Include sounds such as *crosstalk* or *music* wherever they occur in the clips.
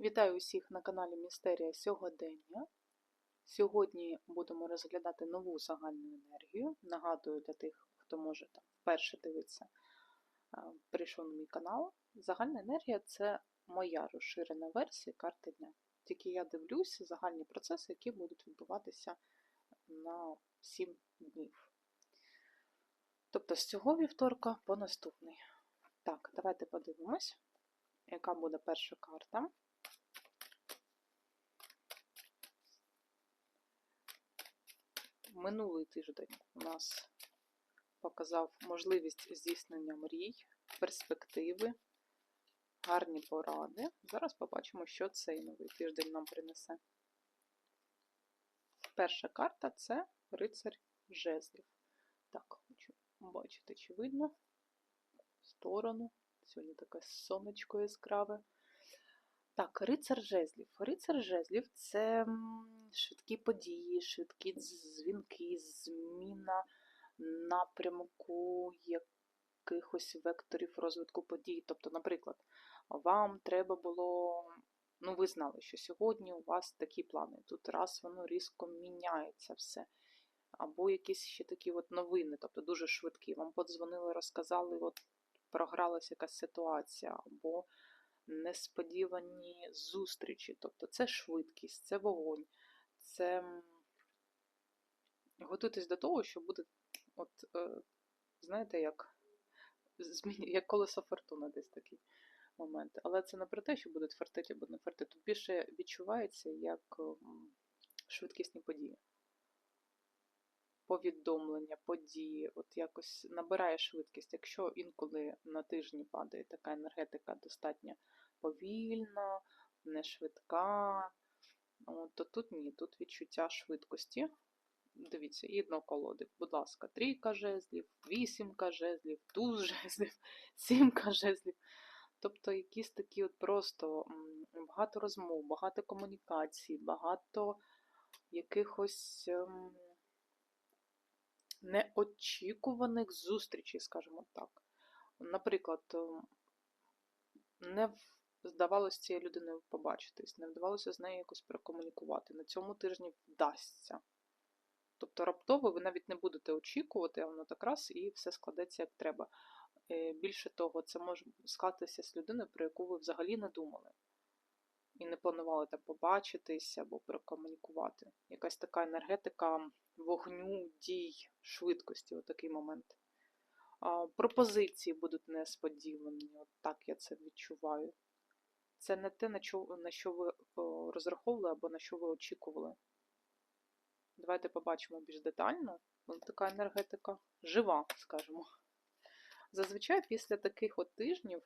Вітаю усіх на каналі Містерія Сьогодення. Сьогодні будемо розглядати нову загальну енергію. Нагадую для тих, хто може там вперше дивитися, прийшов на мій канал. Загальна енергія це моя розширена версія карти дня. Тільки я дивлюся загальні процеси, які будуть відбуватися на 7 днів. Тобто з цього вівторка по наступний. Так, давайте подивимось, яка буде перша карта. Минулий тиждень у нас показав можливість здійснення мрій, перспективи, гарні поради. Зараз побачимо, що цей новий тиждень нам принесе. Перша карта це рицарь жезлів. Так, хочу бачити, чи видно сторону. Сьогодні таке сонечко яскраве. Так, рицар жезлів. Рицар жезлів це швидкі події, швидкі дзвінки, зміна напрямку якихось векторів розвитку подій. Тобто, наприклад, вам треба було, ну, ви знали, що сьогодні у вас такі плани. Тут раз воно різко міняється все. Або якісь ще такі от новини, тобто дуже швидкі. Вам подзвонили, розказали, от програлася якась ситуація, або несподівані зустрічі. Тобто це швидкість, це вогонь, це готуйтесь до того, що буде, от, е, знаєте, як як колесо фортуна десь такий момент. Але це не про те, що будуть фартити або не фартити. Тут більше відчувається як швидкісні події. Повідомлення, події, от якось набирає швидкість. Якщо інколи на тижні падає така енергетика достатньо повільна, не швидка, то тут ні, тут відчуття швидкості. Дивіться, і дно колоди. Будь ласка, трійка *laughs* жезлів, вісімка жезлів, туз жезлів, сімка жезлів. Тобто якісь такі от просто багато розмов, багато комунікацій, багато якихось ем, неочікуваних зустрічей, скажімо так. Наприклад, ем, не здавалося цією людиною побачитись, не вдавалося з нею якось прокомунікувати. На цьому тижні вдасться. Тобто раптово ви навіть не будете очікувати, а воно так раз і все складеться як треба. Е, більше того, це може склатися з людиною, про яку ви взагалі не думали. І не планували там побачитись або прокомунікувати. Якась така енергетика вогню, дій, швидкості, отакий момент. А, Пропозиції будуть несподівані, от так я це відчуваю. Це не те, на що, ви розраховували або на що ви очікували. Давайте побачимо більш детально. Така енергетика жива, скажімо. Зазвичай після таких от тижнів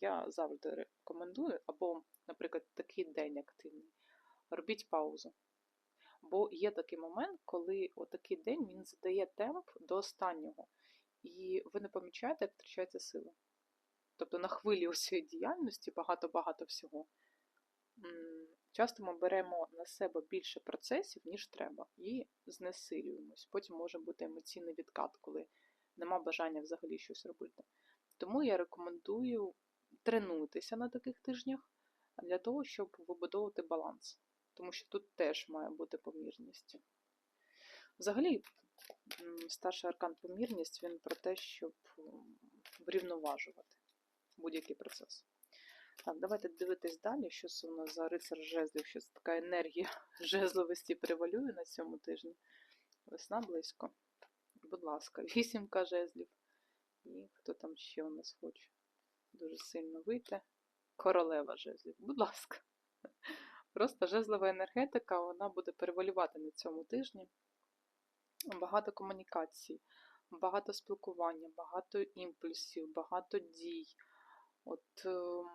я завжди рекомендую, або, наприклад, такий день активний, робіть паузу. Бо є такий момент, коли отакий день він задає темп до останнього, і ви не помічаєте, як втрачається сила. Тобто на хвилі усієї діяльності багато-багато всього. Часто ми беремо на себе більше процесів, ніж треба, і знесилюємось. Потім може бути емоційний відкат, коли нема бажання взагалі щось робити. Тому я рекомендую тренуйтеся на таких тижнях для того, щоб вибудовувати баланс. Тому що тут теж має бути помірність. Взагалі, старший аркан помірність він про те, щоб врівноважувати будь-який процес. Так, давайте дивитись далі, що це у нас за рицар жезлів, що це така енергія *laughs* жезловості превалює на цьому тижні. Весна близько. Будь ласка, *laughs* вісімка жезлів. І хто там ще у нас хоче дуже сильно вийти? Королева жезлів, будь ласка. *laughs* Просто жезлова енергетика, вона буде перевалювати на цьому тижні. Багато комунікацій, багато спілкування, багато імпульсів, багато дій. От ем,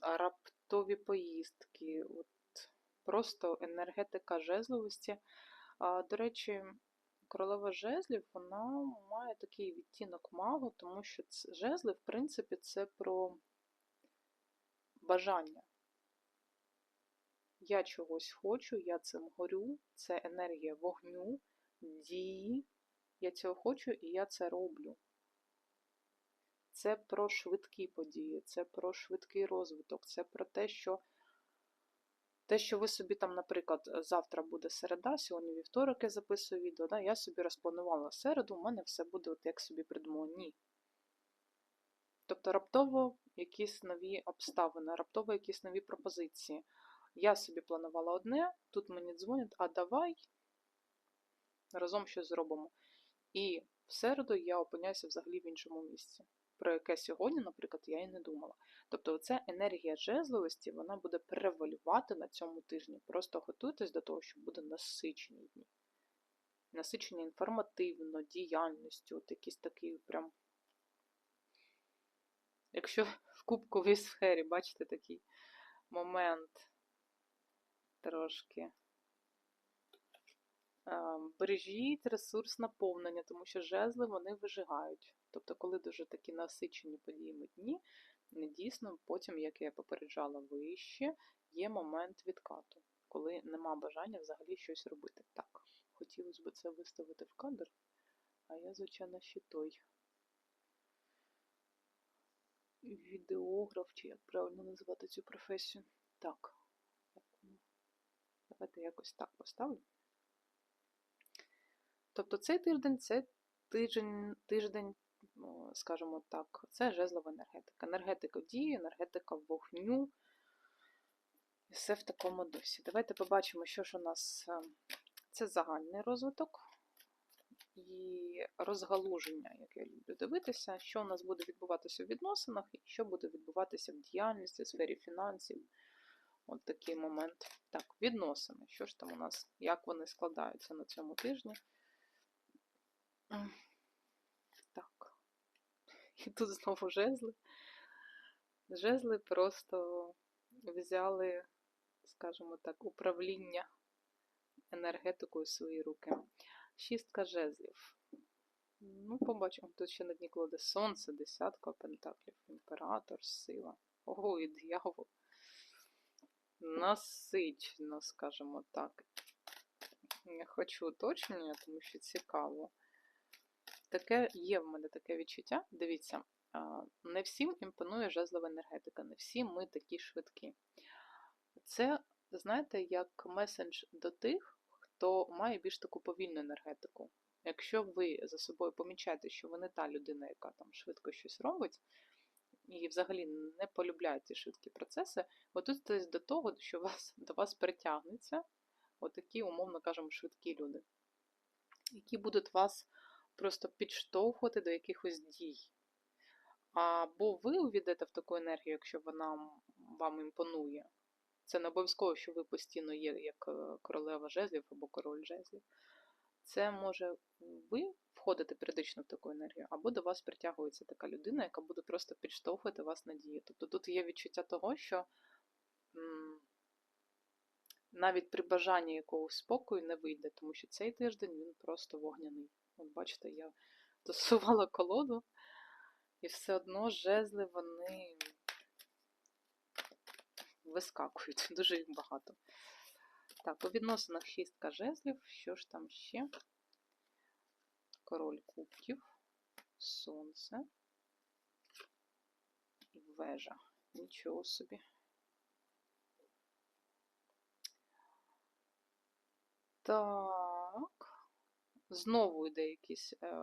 раптові поїздки, от просто енергетика жезловості. А, До речі, королева жезлів вона має такий відтінок магу, тому що жезли, в принципі, це про бажання. Я чогось хочу, я цим горю, це енергія вогню, дії. Я цього хочу і я це роблю. Це про швидкі події, це про швидкий розвиток, це про те, що Те, що ви собі там, наприклад, завтра буде середа, сьогодні вівторок я записую відео, да, я собі розпланувала середу, у мене все буде от як собі придумала. Ні. Тобто раптово якісь нові обставини, раптово якісь нові пропозиції. Я собі планувала одне, тут мені дзвонять, а давай разом щось зробимо. І в середу я опиняюся взагалі в іншому місці, про яке сьогодні, наприклад, я і не думала. Тобто, ця енергія жезловості вона буде превалювати на цьому тижні. Просто готуйтесь до того, що буде насичені дні. Насичені інформативно, діяльністю, от якийсь такий прям. Якщо в кубковій сфері, бачите, такий момент трошки. Бережіть ресурс наповнення, тому що жезли вони вижигають. Тобто, коли дуже такі насичені подіями дні, дійсно, потім, як я попереджала вище, є момент відкату, коли нема бажання взагалі щось робити. Так, хотілося б це виставити в кадр, а я, звичайно, ще той відеограф, чи як правильно називати цю професію. Так, давайте якось так поставлю. Тобто цей тиждень це тиждень, тиждень, скажімо так, це жезлова енергетика. Енергетика дії, енергетика вогню. Все в такому досі. Давайте побачимо, що ж у нас е, це загальний розвиток і розгалуження, як я люблю дивитися, що у нас буде відбуватися в відносинах, і що буде відбуватися в діяльності, в сфері фінансів. От такий момент. Так, відносини. Що ж там у нас, як вони складаються на цьому тижні? Так. *laughs* І тут знову жезли. Жезли просто взяли, скажімо так, управління енергетикою в свої руки. Шістка жезлів. Ну, побачимо, тут ще на дні колоди сонце, десятка пентаклів, імператор, сила. Ого, і диявол. Насичено, скажімо так. Я хочу уточнення, тому що цікаво. Таке є в мене таке відчуття. Дивіться, не всім імпонує жезлова енергетика, не всі ми такі швидкі. Це, знаєте, як месендж до тих, хто має більш таку повільну енергетику. Якщо ви за собою помічаєте, що ви не та людина, яка там швидко щось робить, і взагалі не полюбляє ці швидкі процеси, готуйтесь до того, що вас, до вас притягнуться отакі, умовно кажемо, швидкі люди, які будуть вас просто підштовхувати до якихось дій. Або ви увійдете в таку енергію, якщо вона вам імпонує. Це не обов'язково, що ви постійно є як е, королева жезлів або король жезлів. Це може ви входите періодично в таку енергію, або до вас притягується така людина, яка буде просто підштовхувати вас на дії. Тобто тут є відчуття того, що навіть при бажанні якогось спокою не вийде, тому що цей тиждень він просто вогняний. От бачите, я *laughs* досувала колоду, і все одно жезли вони вискакують, *laughs* дуже їх багато. Так, у відносинах шістка жезлів, що ж там ще? Король кубків, сонце і вежа. Нічого собі. Так. Знову йде якийсь е,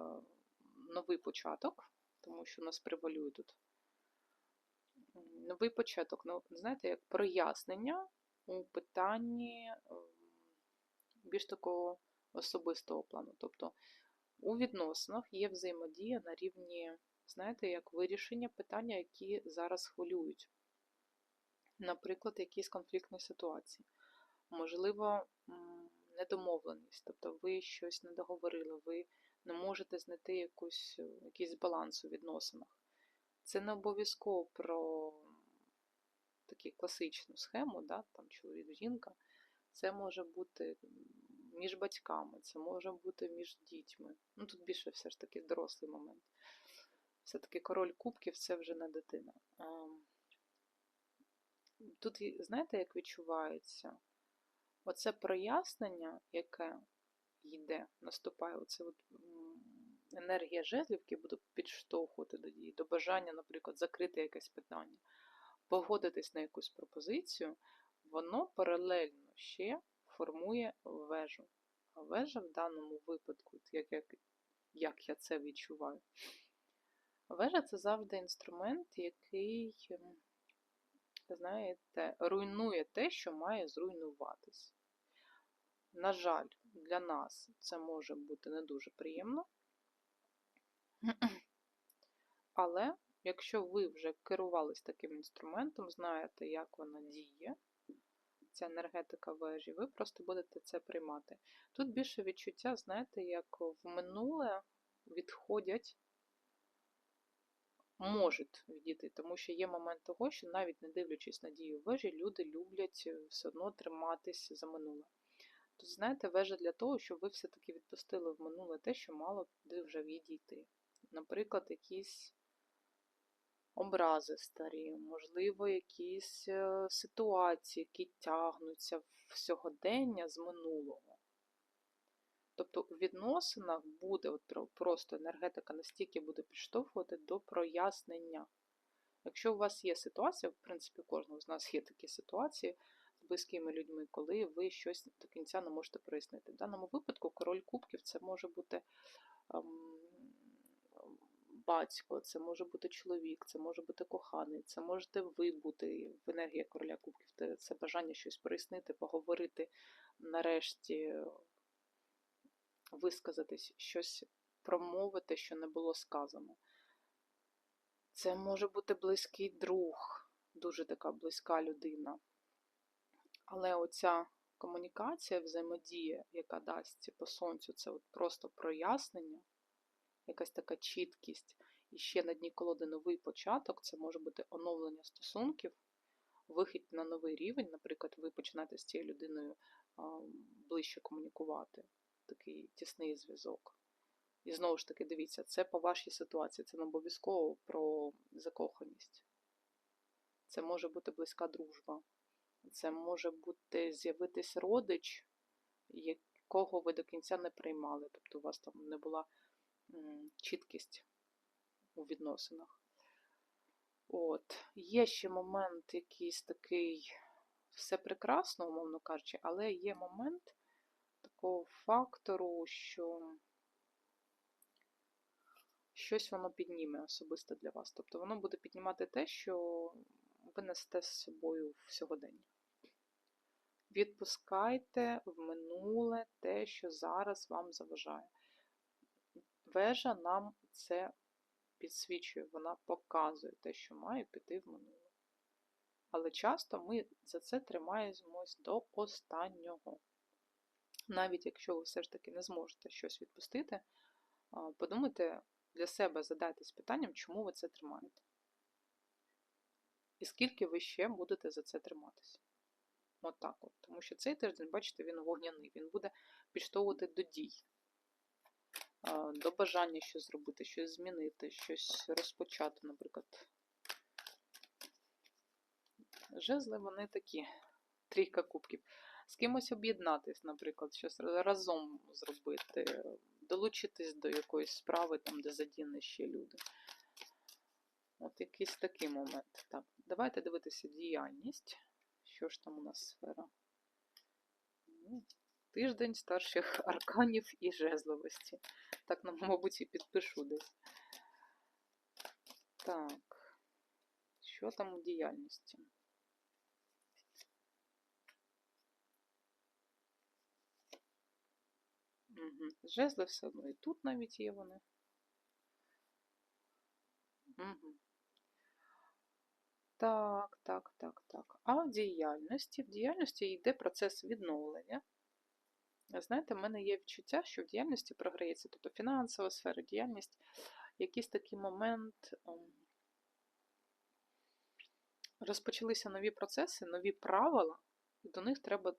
новий початок, тому що у нас превалює тут новий початок. Ну, знаєте, як прояснення у питанні е, більш такого особистого плану. Тобто у відносинах є взаємодія на рівні, знаєте, як вирішення питання, які зараз хвилюють. Наприклад, якісь конфліктні ситуації. Можливо, недомовленість, тобто ви щось не договорили, ви не можете знайти якусь, е, якийсь баланс у відносинах. Це не обов'язково про таку класичну схему, да, там чоловік-жінка. Це може бути між батьками, це може бути між дітьми. Ну, Тут більше все ж таки дорослий момент. Все-таки король кубків це вже не дитина. Ем, тут, знаєте, як відчувається? Оце прояснення, яке йде, наступає, оце от енергія жезлів, які буде підштовхувати до дії, до бажання, наприклад, закрити якесь питання, погодитись на якусь пропозицію, воно паралельно ще формує вежу. А вежа в даному випадку, як, як, як я це відчуваю, вежа це завжди інструмент, який, знаєте, руйнує те, що має зруйнуватись. На жаль, для нас це може бути не дуже приємно. Але якщо ви вже керувались таким інструментом, знаєте, як вона діє, ця енергетика вежі, ви просто будете це приймати. Тут більше відчуття, знаєте, як в минуле відходять, можуть відійти, тому що є момент того, що навіть не дивлячись на дію вежі, люди люблять все одно триматись за минуле. Тут, знаєте, вежа для того, щоб ви все-таки відпустили в минуле те, що мало туди вже відійти. Наприклад, якісь образи старі, можливо, якісь е, ситуації, які тягнуться в сьогодення з минулого. Тобто у відносинах буде от просто енергетика настільки буде підштовхувати до прояснення. Якщо у вас є ситуація, в принципі, кожного з нас є такі ситуації з близькими людьми, коли ви щось до кінця не можете прояснити. В даному випадку король кубків це може бути ем, батько, це може бути чоловік, це може бути коханий, це можете ви бути в енергії короля кубків, це бажання щось прояснити, поговорити, нарешті висказатись, щось промовити, що не було сказано. Це може бути близький друг, дуже така близька людина. Але оця комунікація, взаємодія, яка дасть по сонцю, це от просто прояснення, якась така чіткість. І ще на дні колоди новий початок, це може бути оновлення стосунків, вихід на новий рівень. Наприклад, ви починаєте з цією людиною ближче комунікувати, такий тісний зв'язок. І знову ж таки, дивіться, це по вашій ситуації, це не обов'язково про закоханість. Це може бути близька дружба. Це може бути з'явитись родич, якого ви до кінця не приймали. Тобто у вас там не була чіткість у відносинах. От. Є ще момент якийсь такий, все прекрасно, умовно кажучи, але є момент такого фактору, що щось воно підніме особисто для вас. Тобто воно буде піднімати те, що ви несете з собою в сьогодення. Відпускайте в минуле те, що зараз вам заважає. Вежа нам це підсвічує, вона показує те, що має піти в минуле. Але часто ми за це тримаємось до останнього. Навіть якщо ви все ж таки не зможете щось відпустити, подумайте для себе, задайтесь питанням, чому ви це тримаєте. І скільки ви ще будете за це триматися. От так от. Тому що цей тиждень, бачите, він вогняний, він буде підштовхувати до дій до бажання щось зробити, щось змінити, щось розпочати, наприклад. Жезли вони такі, трійка кубків. З кимось об'єднатись, наприклад, щось разом зробити, долучитись до якоїсь справи, там, де задіяні ще люди. От якийсь такий момент. Так, давайте дивитися діяльність. Що ж там у нас сфера? Ну, Тиждень старших *laughs* арканів і жезловості. Так, мабуть, і підпишу десь. Так, що там у діяльності? Угу. Жезли все одно і тут навіть є вони. Угу. Так, так, так, так. А в діяльності? В діяльності йде процес відновлення. Знаєте, в мене є відчуття, що в діяльності програється, тобто фінансова сфера, діяльність, якийсь такий момент ем, розпочалися нові процеси, нові правила, і до них треба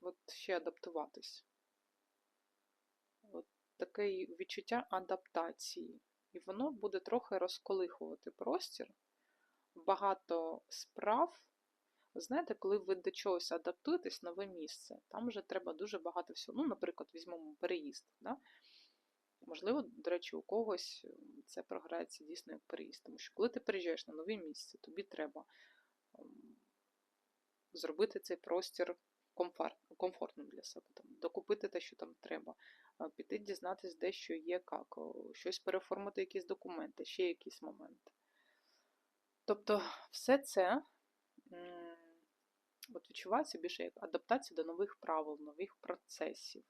от ще адаптуватись. Таке відчуття адаптації. І воно буде трохи розколихувати простір. Багато справ знаєте, коли ви до чогось адаптуєтесь, нове місце, там вже треба дуже багато всього. Ну, наприклад, візьмемо переїзд. Да? Можливо, до речі, у когось це програється дійсно як переїзд. Тому що коли ти переїжджаєш на нове місце, тобі треба зробити цей простір комфорт, комфортним для себе, там, докупити те, що там треба, піти дізнатись, де що є, як, щось переформити, якісь документи, ще якісь моменти. Тобто, все це от відчувається більше як адаптація до нових правил, нових процесів.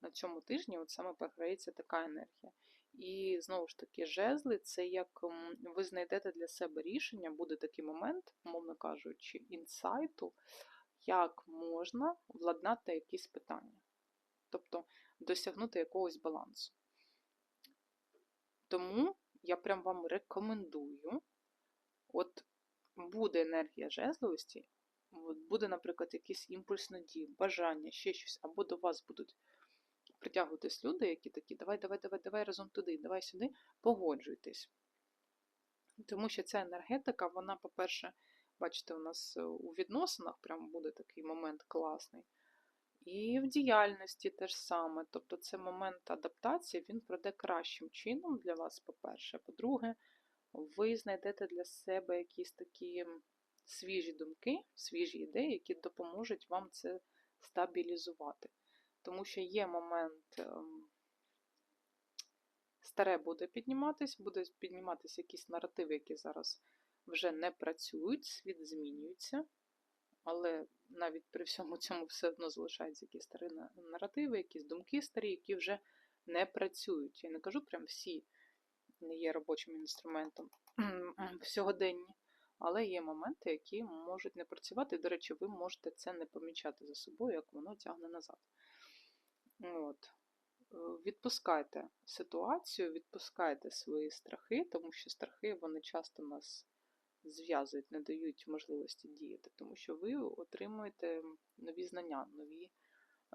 На цьому тижні от саме програється така енергія. І знову ж таки, жезли це як ви знайдете для себе рішення, буде такий момент, умовно кажучи, інсайту, як можна владнати якісь питання. Тобто досягнути якогось балансу. Тому я прям вам рекомендую, от буде енергія жезловості, от буде, наприклад, якийсь імпульс надії, бажання, ще щось, або до вас будуть притягуватись люди, які такі, давай, давай, давай, давай разом туди, давай сюди, погоджуйтесь. Тому що ця енергетика, вона, по-перше, бачите, у нас е, у відносинах прям буде такий момент класний. І в діяльності теж саме. Тобто це момент адаптації, він пройде кращим чином для вас, по-перше. По-друге, ви знайдете для себе якісь такі свіжі думки, свіжі ідеї, які допоможуть вам це стабілізувати. Тому що є момент, ем, старе буде підніматись, буде підніматися якісь наративи, які зараз вже не працюють, світ змінюється. Але навіть при всьому цьому все одно залишаються якісь старі наративи, якісь думки старі, які вже не працюють. Я не кажу прям всі не є робочим інструментом сьогоденні, але є моменти, які можуть не працювати. До речі, ви можете це не помічати за собою, як воно тягне назад. От. Відпускайте ситуацію, відпускайте свої страхи, тому що страхи вони часто нас зв'язують, не дають можливості діяти, тому що ви отримуєте нові знання, нові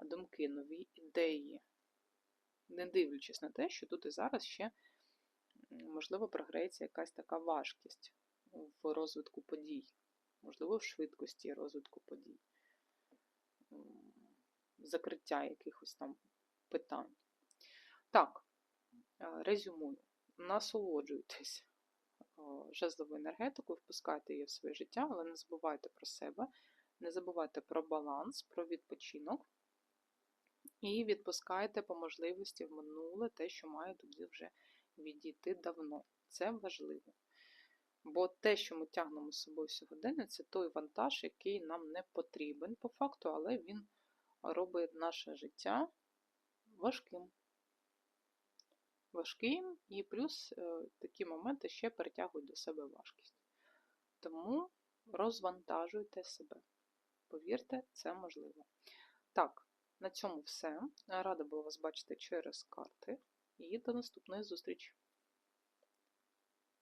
думки, нові ідеї, не дивлячись на те, що тут і зараз ще, можливо, програється якась така важкість в розвитку подій, можливо, в швидкості розвитку подій, закриття якихось там питань. Так, е, резюмую. Насолоджуйтесь о, жезловою енергетикою, впускайте її в своє життя, але не забувайте про себе, не забувайте про баланс, про відпочинок. І відпускайте по можливості в минуле те, що має туди вже відійти давно. Це важливо. Бо те, що ми тягнемо з собою сьогодення, це той вантаж, який нам не потрібен по факту, але він робить наше життя важким. Важким, і плюс е, такі моменти ще притягують до себе важкість. Тому розвантажуйте себе. Повірте, це можливо. Так, на цьому все. Рада була вас бачити через карти. І до наступної зустрічі!